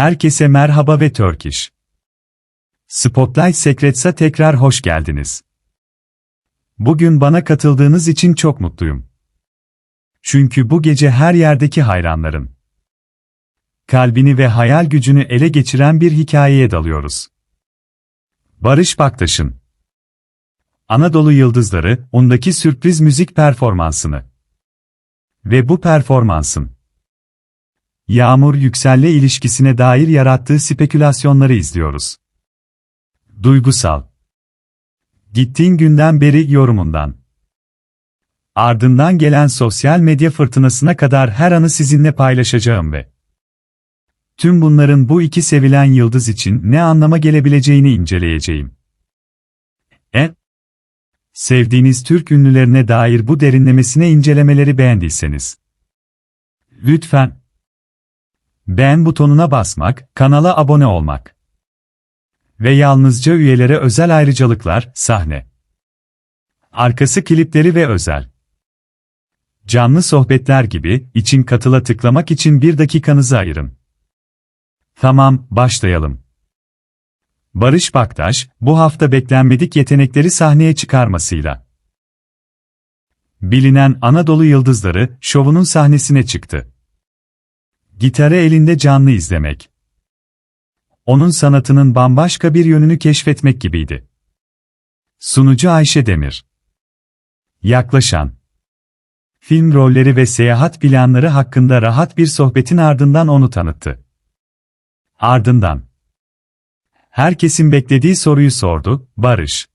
Herkese merhaba ve Turkish. Spotlight Secrets'a tekrar hoş geldiniz. Bugün bana katıldığınız için çok mutluyum. Çünkü bu gece her yerdeki hayranların kalbini ve hayal gücünü ele geçiren bir hikayeye dalıyoruz. Barış Baktaş'ın Anadolu Yıldızları, ondaki sürpriz müzik performansını ve bu performansın Yağmur Yüksel'le ilişkisine dair yarattığı spekülasyonları izliyoruz. Duygusal. Gittiğin günden beri yorumundan. Ardından gelen sosyal medya fırtınasına kadar her anı sizinle paylaşacağım ve tüm bunların bu iki sevilen yıldız için ne anlama gelebileceğini inceleyeceğim. E, sevdiğiniz Türk ünlülerine dair bu derinlemesine incelemeleri beğendiyseniz, lütfen beğen butonuna basmak, kanala abone olmak ve yalnızca üyelere özel ayrıcalıklar, sahne, arkası klipleri ve özel canlı sohbetler gibi için katıla tıklamak için bir dakikanızı ayırın. Tamam, başlayalım. Barış Baktaş, bu hafta beklenmedik yetenekleri sahneye çıkarmasıyla bilinen Anadolu Yıldızları şovunun sahnesine çıktı. Gitarı elinde canlı izlemek. Onun sanatının bambaşka bir yönünü keşfetmek gibiydi. Sunucu Ayşe Demir. Yaklaşan film rolleri ve seyahat planları hakkında rahat bir sohbetin ardından onu tanıttı. Ardından herkesin beklediği soruyu sordu, Barış.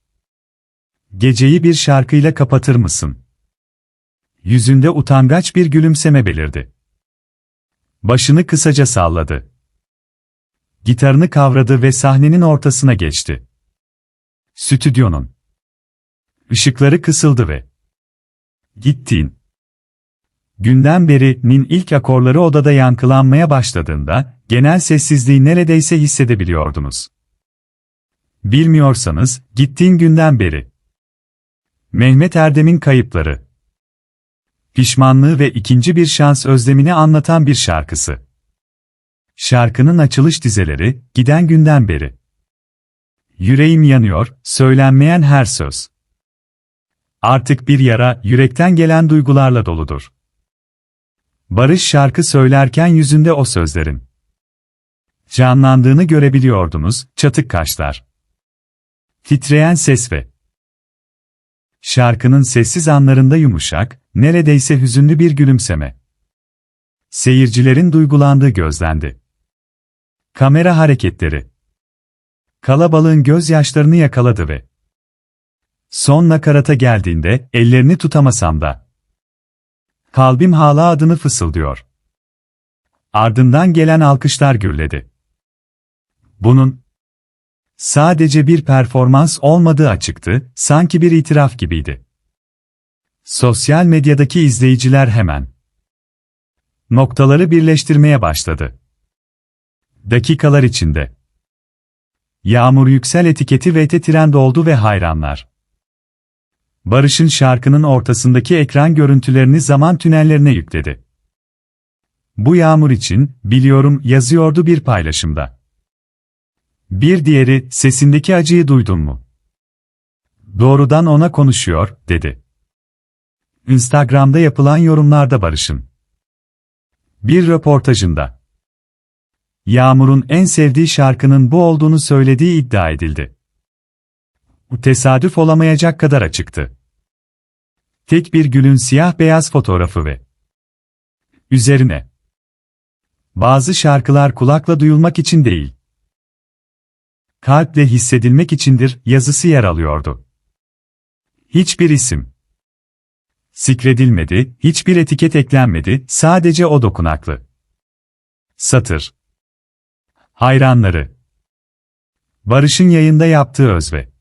Geceyi bir şarkıyla kapatır mısın? Yüzünde utangaç bir gülümseme belirdi. Başını kısaca salladı. Gitarını kavradı ve sahnenin ortasına geçti. Stüdyonun ışıkları kısıldı ve gittin. Günden beri Nin ilk akorları odada yankılanmaya başladığında, genel sessizliği neredeyse hissedebiliyordunuz. Bilmiyorsanız, gittiğin günden beri. Mehmet Erdem'in kayıpları. Pişmanlığı ve ikinci bir şans özlemini anlatan bir şarkısı. Şarkının açılış dizeleri, giden günden beri. Yüreğim yanıyor, söylenmeyen her söz. Artık bir yara, yürekten gelen duygularla doludur. Barış şarkı söylerken yüzünde o sözlerin canlandığını görebiliyordunuz, çatık kaşlar. Titreyen ses ve şarkının sessiz anlarında yumuşak, neredeyse hüzünlü bir gülümseme. Seyircilerin duygulandığı gözlendi. Kamera hareketleri. Kalabalığın gözyaşlarını yakaladı ve son nakarata geldiğinde ellerini tutamasam da kalbim hala adını fısıldıyor. Ardından gelen alkışlar gürledi. Bunun sadece bir performans olmadığı açıktı, sanki bir itiraf gibiydi. Sosyal medyadaki izleyiciler hemen noktaları birleştirmeye başladı. Dakikalar içinde Yağmur Yüksel etiketi VT trend oldu ve hayranlar. Barış'ın şarkının ortasındaki ekran görüntülerini zaman tünellerine yükledi. Bu yağmur için, biliyorum, yazıyordu bir paylaşımda. Bir diğeri, sesindeki acıyı duydun mu? Doğrudan ona konuşuyor, dedi. Instagram'da yapılan yorumlarda Barış'ın. Bir röportajında. Yağmur'un en sevdiği şarkının bu olduğunu söylediği iddia edildi. Bu tesadüf olamayacak kadar açıktı. Tek bir gülün siyah beyaz fotoğrafı ve üzerine bazı şarkılar kulakla duyulmak için değil, kalple hissedilmek içindir yazısı yer alıyordu. Hiçbir isim sikredilmedi, hiçbir etiket eklenmedi, sadece o dokunaklı. Satır. Hayranları. Barış'ın yayında yaptığı özve.